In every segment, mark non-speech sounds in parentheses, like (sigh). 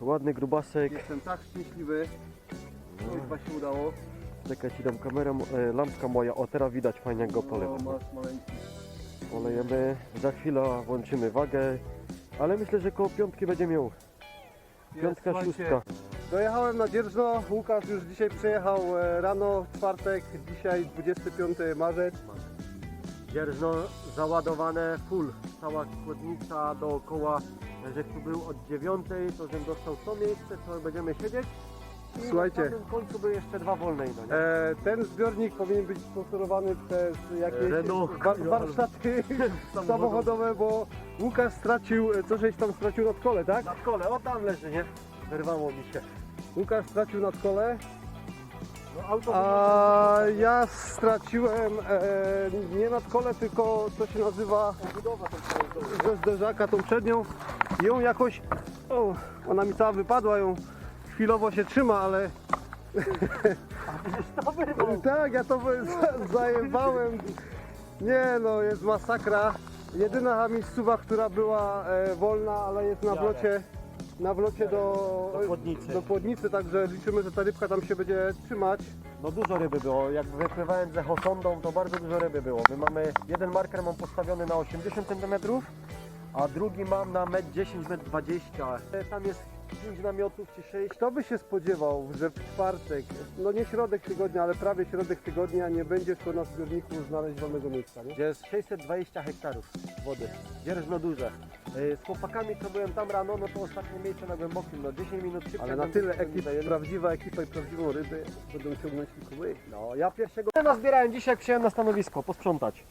Ładny grubasek. Jestem tak szczęśliwy. Już chyba się udało. Czekaj, ci dam kamerę, e, lampka moja. O, teraz widać fajnie jak go polewam. O, masz maleńki. Polejemy, za chwilę włączymy wagę, ale myślę, że koło piątki będzie miał. Piątka, Słuchajcie, szóstka. Dojechałem na Dzierżno. Łukasz już dzisiaj przyjechał e, rano, czwartek, dzisiaj 25 marzec. Dzierżno załadowane full, cała składnica dookoła, że tu był od dziewiątej, to żebym dostał to miejsce, to będziemy siedzieć. I Słuchajcie. na samym końcu były jeszcze dwa wolne ino, nie? E, ten zbiornik powinien być sponsorowany przez jakieś Renault. wa- warsztaty (laughs) samochodowe, bo Łukasz stracił, e, co żeś tam stracił nad kole, tak? Na kole, o tam leży, nie? Wyrwało mi się. Łukasz stracił nad kole, No, auto a ja straciłem e, nie nad kole, tylko co się nazywa ze zderzaka tą przednią i ją jakoś, o, ona mi cała wypadła, ją chwilowo się trzyma, ale to (laughs) tak, ja to za- zajebałem. Nie no, jest masakra. Jedyna miejscowa, która była e, wolna, ale jest na Jarek. Na wlocie do, Do Płodnicy. do Płodnicy, także liczymy, że ta rybka tam się będzie trzymać. No dużo ryby było, jak wypływałem ze hosondą, to bardzo dużo ryby było. My mamy, jeden marker mam postawiony na 80 cm, a drugi mam na 1,10 m, 1,20 m. Tam jest 5 namiotów czy 6. Kto by się spodziewał, że w czwartek, no nie środek tygodnia, ale prawie środek tygodnia nie będzie szło na zbiorniku znaleźć wolnego miejsca, nie? Gdzie jest 620 hektarów wody. Dzierżno duże. Yy, Z chłopakami, co byłem tam rano, no to ostatnie miejsce na głębokim, no 10 minut szybciej. Ale na tyle byśmy ekip, zajęli. prawdziwa ekipa i prawdziwą rybę będą ciągnąć tylko łyk. No, ja pierwszego nazbierałem dzisiaj, jak przyjechałem na stanowisko, posprzątać.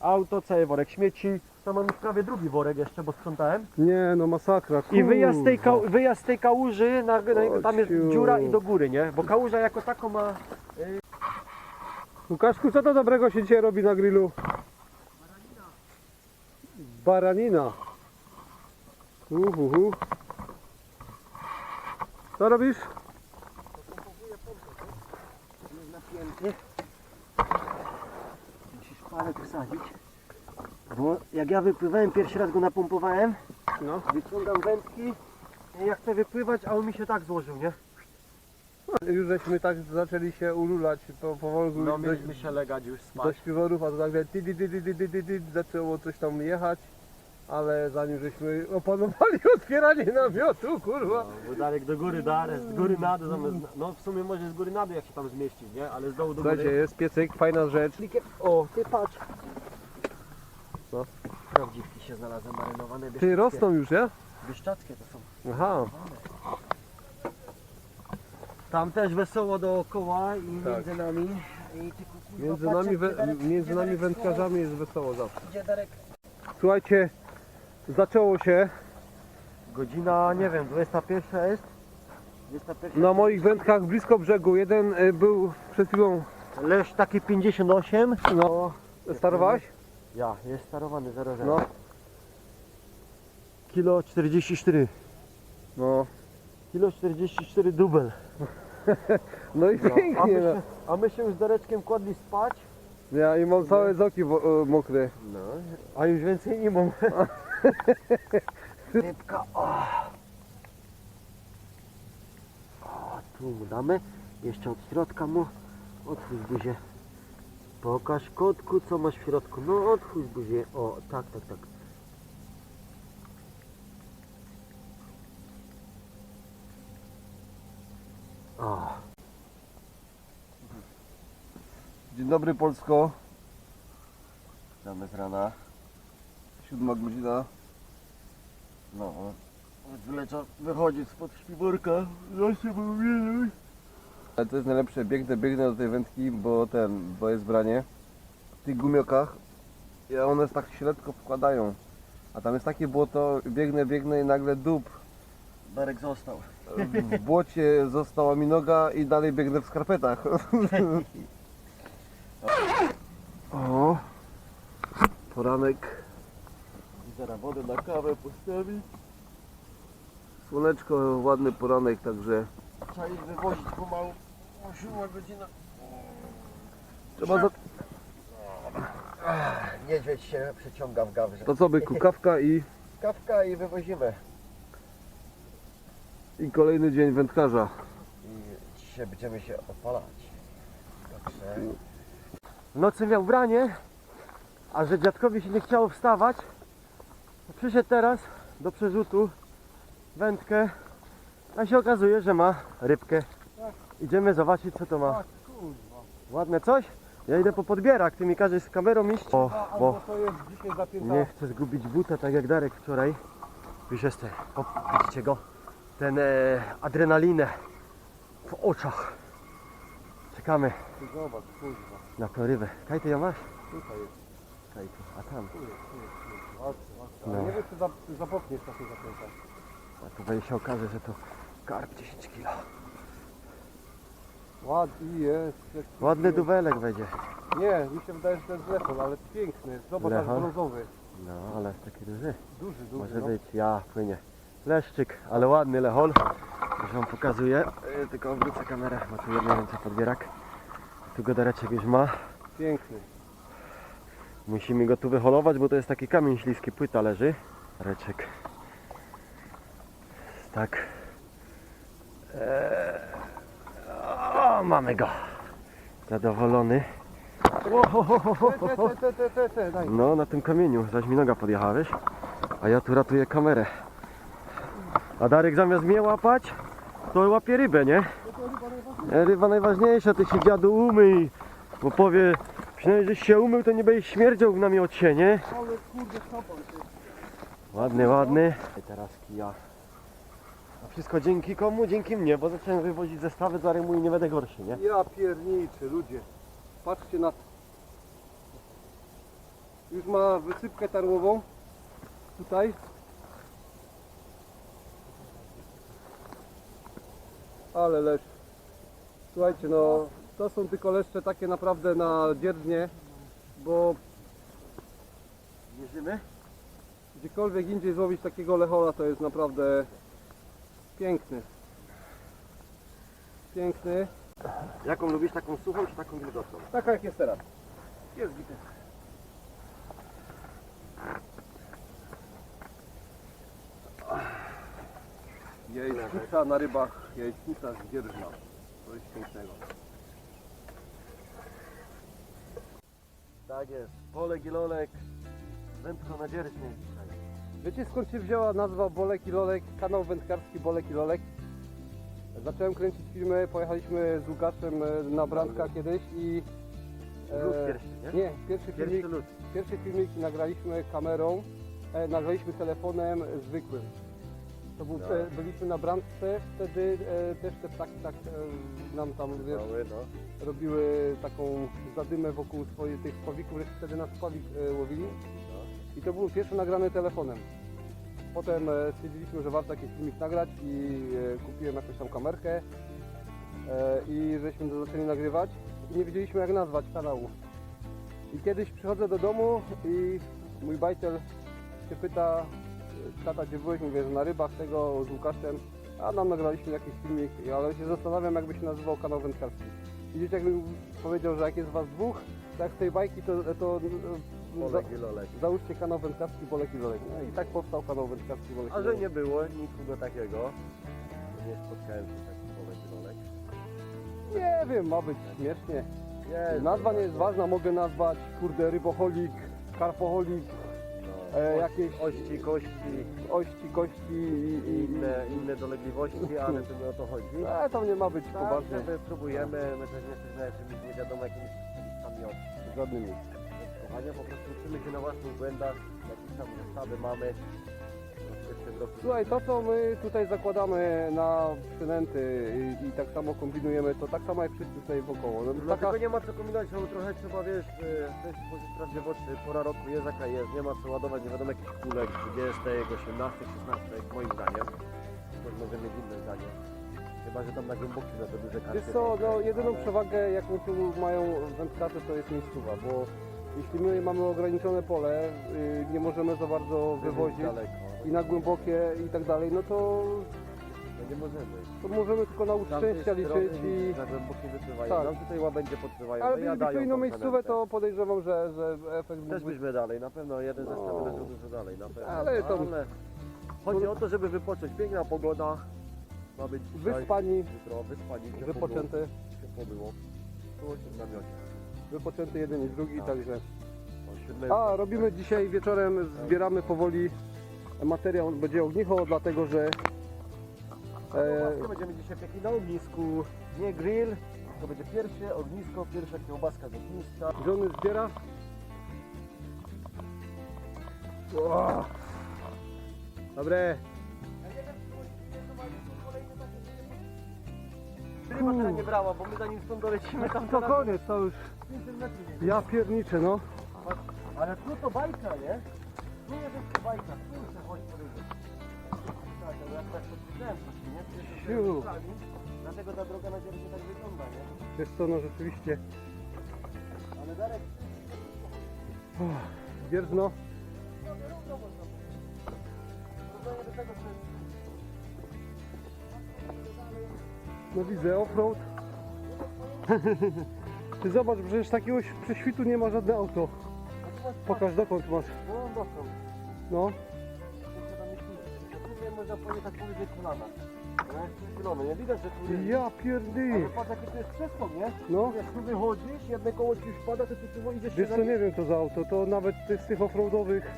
Auto, cały worek śmieci. Tam mam już prawie drugi worek jeszcze, bo sprzątałem. Nie no, masakra. I wyjazd z tej, kurwa. kał, wyjazd z tej kałuży, na, na, tam jest Ociu. dziura i do góry, nie? Bo kałuża jako taką ma... Łukaszku, co to dobrego się dzisiaj robi na grillu? Baranina. Uhuhu. Co robisz? Pompowuję pompę, tak? Jest napięty. Musisz palec wsadzić. Bo jak ja wypływałem, pierwszy raz go napompowałem, no. wyciągam wędki i jak chcę wypływać, a on mi się tak złożył, nie? No, już żeśmy tak zaczęli się ululać po, powolku. No mieliśmy się legać już spać. Do śpiworów, a to tak wie, ty, ty, ty, ty, ty, ty, ty, zaczęło coś tam jechać. Ale zanim żeśmy opanowali (laughs) otwieranie namiotu, kurwa. No, bo Darek do góry, Darek, z góry na dół zamiast, no w sumie może z góry na dół jak się tam zmieścić, nie? Ale z dołu do Słuchajcie, góry. jest piecyk, fajna rzecz. O, ty patrz. Co? Prawdziwki się znalazły marynowane. Ty bieszczackie. rosną już, nie? Bieszczackie to są. Aha. Tam też wesoło dookoła i Tak. między nami. I tylko, kurwa, Między nami, Darek- między gdzie nami Darek wędkarzami jest wesoło zawsze. Gdzie Darek? Słuchajcie, zaczęło się. Godzina, nie wiem, 21 jest? 21. Na moich wędkach blisko brzegu. Jeden y, był przed chwilą. Leż taki 58. No, starowałeś? Ja, jest starowany 00. No, Kilo 44. no. Kilo 44 dubel. (laughs) No i No. A, pięknie. my No. się, a my się już z Dareczkiem kładli spać. Ja i mam całe zoki wo- y, mokre. No, a już więcej nie mam. (laughs) Rybka, o. o, tu mu damy. Jeszcze od środka mu. Otwórz buzię. Pokaż kotku, co masz w środku. No, otwórz buzię. O, tak, tak, tak. O, Dzień dobry Polsko. damy z rana. Siódma godzina. No, zleca wychodzić spod śpiworka. Ja się mówię. Ale to jest najlepsze. Biegnę, biegnę do tej wędki, bo ten, bo jest branie. W tych gumiokach. I one tak lekko wkładają. A tam jest takie błoto, biegnę, biegnę i nagle dup. Darek został. W błocie została mi noga i dalej biegnę w skarpetach. (laughs) O, poranek, Zaraz wodę na kawę postawi. słoneczko, ładny poranek, także Trzeba ich wywozić pomału. O, siódma godzina. trzeba za... Niedźwiedź się przeciąga w gawrze. To co byku, kawka i (laughs) Kawka i wywozimy. I kolejny dzień wędkarza. I dzisiaj będziemy się opalać. Także... Nocy miał branie, a że dziadkowi się nie chciało wstawać, przyszedł teraz do przerzutu wędkę, a się okazuje, że ma rybkę. Idziemy zobaczyć co to ma. Ładne coś? Ja idę po podbierak, ty mi każesz z kamerą iść. O, bo nie chcę zgubić buta, tak jak Darek wczoraj. Już jest, o, widzicie go? Ten e, adrenalinę w oczach. Czekamy Zobacz, kurwa. na tą rybę. Kaj ty ją masz? Tutaj jest. Kaj tu, a tam. Tu jest, tu jest, tu jest. No. Ale nie wiem, czy za, czy zapomniesz takiej zapięta. A tu będzie się okaże, że to karp 10 kg. Ładny jest. jaki Ładny jest. dubelek będzie. Nie, mi się wydaje, że to jest lechon, ale piękny. Zobacz, aż brązowy. No, ale jest taki duży. Duży, duży. Może no. być, ja płynie. Leszczyk, ale ładny lechol. Już wam pokazuję. E, Tylko obrócę kamerę, ma tu jedno ręce podbierak. Tu go Dareczek już ma. Piękny. Musimy go tu wyholować, bo to jest taki kamień śliski, płyta leży. Reczek. Tak. Eee, o, mamy go. Zadowolony. No, na tym kamieniu, zaś mi noga podjechała, wiesz? A ja tu ratuję kamerę. A Darek zamiast mnie łapać, to łapie rybę, nie? E, Ryba najważniejsza, ty się dziadu umyj. Bo powie, przynajmniej żeś się umył, to nie będziesz śmierdział w namiocie, nie? Ale kurde. Ładny, ładny. I teraz kija. A wszystko dzięki komu? Dzięki mnie, bo zacząłem wywozić zestawy dla rymu i nie będę gorszy, nie? Ja pierniczy, ludzie. Patrzcie na to. Już ma wysypkę tarłową. Tutaj. Ale lesz. Słuchajcie, no to są tylko leszcze takie naprawdę na dzierżnie, bo Mierzymy? gdziekolwiek indziej złowić takiego lechola to jest naprawdę piękny. Piękny. Jaką lubisz, taką suchą czy taką wilgotną? Taka jak jest teraz. Jest bity. Jajecznica na rybach, jajecznica z dzierżna. To jest pięknego. Tak jest. Polek i lolek. Wędko na dzierżnie dzisiaj. Wiecie skąd się wzięła nazwa Bolek i Lolek, kanał wędkarski Bolek i Lolek? Zacząłem kręcić filmy, pojechaliśmy z Łukaszem e, na Brandka kiedyś i... Lód pierwszy, nie? Nie, pierwszy filmik, Pierwszy lód. Pierwsze filmiki nagraliśmy kamerą, e, nagraliśmy telefonem zwykłym. To był, No. e, byliśmy na brandce, wtedy e, też te ptaki tak e, nam tam wiesz, Mały, no. robiły taką zadymę wokół swoich tych spławików, że wtedy na spławik e, łowili. I to był pierwszy nagrany telefonem. Potem e, stwierdziliśmy, że warto jakiś filmik nagrać i e, kupiłem jakąś tam kamerkę e, i żeśmy to zaczęli nagrywać i nie wiedzieliśmy jak nazwać kanału. I kiedyś przychodzę do domu i mój bajtel się pyta, tata gdzie byłeś, mówię, że na rybach tego z Łukaszem, a nam nagraliśmy jakiś filmik, ale się zastanawiam jakby się nazywał kanał wędkarski. I dzieciak mi powiedział, że jak jest was dwóch, tak z tej bajki to, to e, Polek i lolek. Załóżcie kanał wędkarski Bolek i Lolek. No i tak powstał kanał wędkarski Bolek i A że nie było nikogo takiego, nie spotkałem się z takim polek i lolek. Nie wiem, ma być śmiesznie. Nazwa nie jest ważna, mogę nazwać kurde ryboholik, karpoholik, No, e, jakieś- Ości, kości ości, kości i, i i, inne, inne dolegliwości, ale to nie o to chodzi. (laughs) E, tam nie ma być Tak, poważnie. żeby próbujemy, my też nie jesteśmy jakimiś nie wiadomo jakimiś specjalistami od Żadnymi. testowania, po prostu uczymy się na własnych błędach, jakieś tam zestawy mamy. Roku Słuchaj, to co my tutaj zakładamy na przynęty i, i tak samo kombinujemy, to tak samo jak wszyscy tutaj wokoło. No, Dlatego taka, nie ma co kombinować, bo trochę trzeba, wiesz, y, też spojrzeć prawdzie w oczy, pora roku jest jaka jest, nie ma co ładować nie wiadomo jakich kulek, 20, 18, 16, moim zdaniem. Może mieć inne zdanie. Chyba, że tam na głębokim na te duże karty. Wiesz co, no, jedyną ale- przewagę jaką tu mają wędkarze to jest miejscowa, bo jeśli my mamy ograniczone pole, y, nie możemy za bardzo wywozić daleko. I na głębokie i tak dalej, no to, No nie możemy. to możemy tylko na tamtej uszczęścia liczyć i... Na głębokie wypływają. Tak. Nam tutaj łabędzie podpływają. Ale wyjadają gdybyśmy inną tą miejscówę, to podejrzewam, że, że efekt Też byśmy dalej, na pewno jeden No. zestaw leżał dużo dalej, na pewno. Ale to- Chodzi o to, żeby wypocząć. Piękna pogoda. Ma być dzisiaj, Wyspani, jutro wyspani, ciepło wypoczęte, było, ciepło było. Było się w namiocie. wypoczęty jeden i drugi, Tak. także... O siódmej- A, robimy dzisiaj wieczorem, zbieramy powoli materiał, będzie ognicho, dlatego że... E, Będziemy dzisiaj piekli na ognisku, nie grill, to będzie pierwsze ognisko, pierwsza kiełbaska z ogniska. żony zbiera. O! Dobre. Ryba teraz nie brała, bo my zanim stąd dolecimy tam To koniec, to już... 500 metrów nie Ja pierniczę, no. Ale tu to bajka, nie? Tu jest bajka, tu chodzi po. Tak, ale jak tak nie? To Siu. Dlatego ta droga na dzierży tak wygląda, nie? Wiesz co, no rzeczywiście. Ale Darek, Wierzno. no nie równo można powiedzieć. Porównanie do tego, co jest No widzę, offroad. (laughs) Ty zobacz, przecież takiego prześwitu nie ma żadne auto. Pokaż dokąd masz. No, dokąd. No. Tutaj można pojechać powyżej kolana. No, jest przychylone, nie widać, że tu jest... Ja Ale pierdy. patrz, jaki to jest przeskok, nie? No. Jak tu wychodzisz, jedne koło ci już pada, to ty tu idziesz Wiesz co, nie wiem co za auto, to nawet ty z tych offroadowych.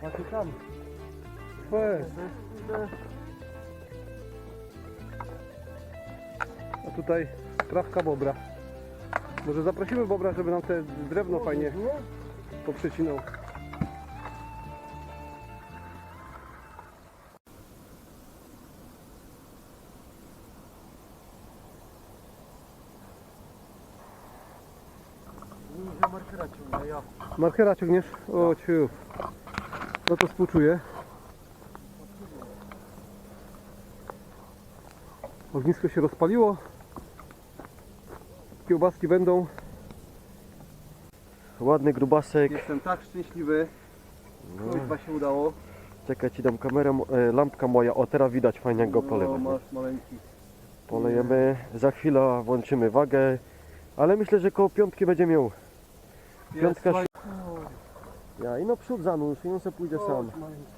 Patrz tam. Fest. To jest, kurde, A tutaj trawka bobra. Może zaprosimy bobra, żeby nam te drewno fajnie nie? Poprzecinał. Markera. Markera ciągniesz? O ciu. No to współczuję. Ognisko się rozpaliło. Kiełbaski będą. Ładny grubasek. Jestem tak szczęśliwy. Chyba się udało. Czekaj, ci dam kamerę, e, lampka moja. O, teraz widać fajnie jak go No, polewamy. masz maleńki. Polejemy, za chwilę włączymy wagę, ale myślę, że koło piątki będzie miał. Piątka Jest się... Ja i no przód zanurz i on se pójdzie sam. Maleńki.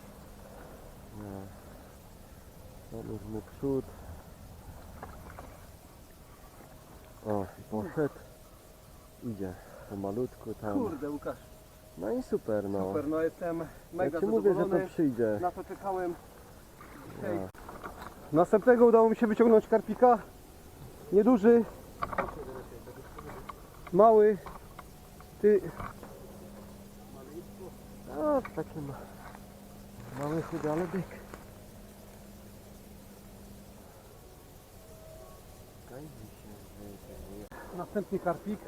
Zanurz mu przód. O, i poszedł. Idzie pomalutku tam. Kurde Łukasz, No i super no. super, no jestem mega Ja ci mówię, że to zadowolony. przyjdzie. Na to czekałem. Hej. Ja. Następnego udało mi się wyciągnąć karpika. Nieduży. Mały. Ty. O, taki ma. Mały chudy, ale byk. Następny karpik.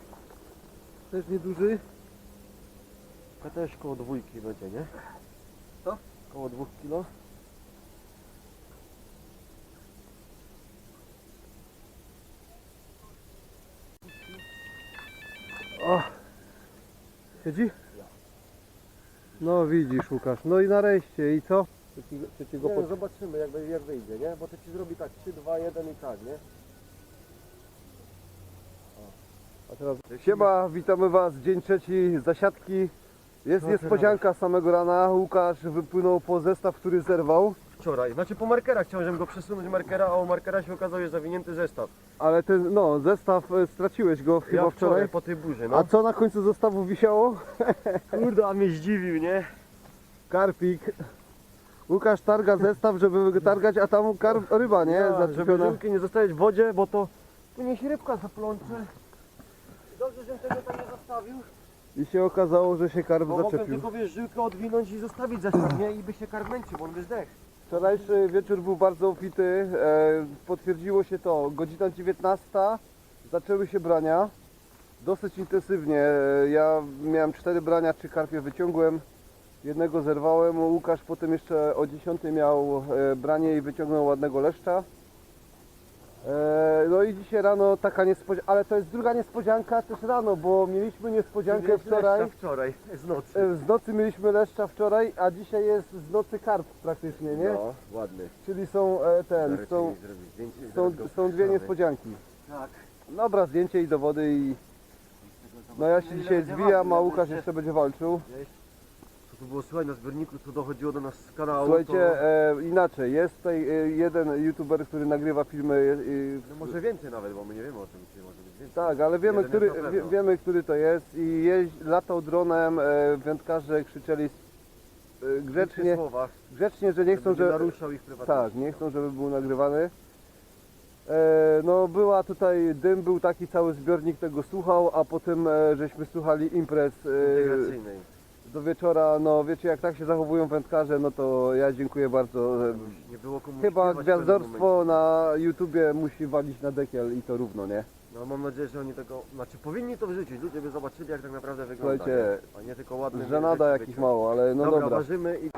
Też nieduży. To też koło dwójki będzie, nie? Co? Koło dwóch kilo. O. Siedzi? No widzisz Łukasz. No i nareszcie. I co? Nie, pod... zobaczymy jak, jak wyjdzie, nie? Bo to ci zrobi tak 3, 2, 1 i tak, nie? A teraz... Siema, witamy Was. Dzień trzeci zasiadki. Jest niespodzianka z samego rana. Łukasz wypłynął po zestaw, który zerwał. Wczoraj, znaczy po markerach chciałem, żebym go przesunąć markera, a u markera się okazał, że zawinięty zestaw. Ale ten, no, zestaw e, straciłeś go chyba ja wczoraj. po tej burzy, A no. co na końcu zestawu wisiało? (laughs) Kurde, a mnie zdziwił, nie? Karpik. Łukasz targa zestaw, żeby go targać, a tam ryba, nie? Ja, żeby Zaczepiona. żyłki nie zostawiać w wodzie, bo to później się rybka zaplącze. Dobrze, żebym tego tam nie zostawił. I się okazało, że się karp Bo mogłem zaczepił. tylko wiesz, żyłkę odwinąć i zostawić zestaw, nie? I by się karp męczył, bo on by zdechł. Wczorajszy wieczór był bardzo obfity. E, potwierdziło się to. Godzina 19. Zaczęły się brania. Dosyć intensywnie. E, Ja miałem cztery brania, trzy karpie wyciągłem. Jednego zerwałem. Łukasz potem jeszcze o 10 miał e, branie i wyciągnął ładnego leszcza. E, no i dzisiaj rano taka niespodzianka, ale to jest druga niespodzianka też rano, bo mieliśmy niespodziankę wczoraj. Wczoraj, z nocy. E, Z nocy mieliśmy leszcza wczoraj, a dzisiaj jest z nocy karp praktycznie, nie? No, ładny. Czyli są e, ten, Zaraz są, zrobić zdjęcie i są, zaraz go są dwie wrzucamy. niespodzianki. Tak. Dobra, zdjęcie i dowody i no ja się dzisiaj zwijam, a Łukasz jeszcze będzie walczył. Co tu było słychać na zbiorniku, co dochodziło do nas z kanału, Słuchajcie, to... e, inaczej, jest tutaj e, jeden youtuber, który nagrywa filmy. E, e, No może więcej nawet, bo my nie wiemy o tym, czy może być więcej. tak, ale wiemy, Jeden który, jest na pewno. wie, wiemy, który to jest i jeź, latał dronem, e, wędkarze krzyczeli e, grzecznie, grzecznie, że nie chcą, żeby nie że, naruszał ich prywatności. Tak, nie chcą, żeby był nagrywany. E, no była tutaj, dym był taki, cały zbiornik tego słuchał, a potem e, żeśmy słuchali imprez e, Integracyjnej. Do wieczora. No wiecie, jak tak się zachowują wędkarze, no to ja dziękuję bardzo. Nie było komu Chyba śpiewać w pewnym gwiazdorstwo na YouTubie musi walić na dekiel i to równo, nie? No mam nadzieję, że oni tego, znaczy powinni to wrzucić, ludzie by zobaczyli jak tak naprawdę wygląda. Słuchajcie, nie? A nie tylko ładne Żenada jakiś mało, ale no dobra, dobra. ważymy i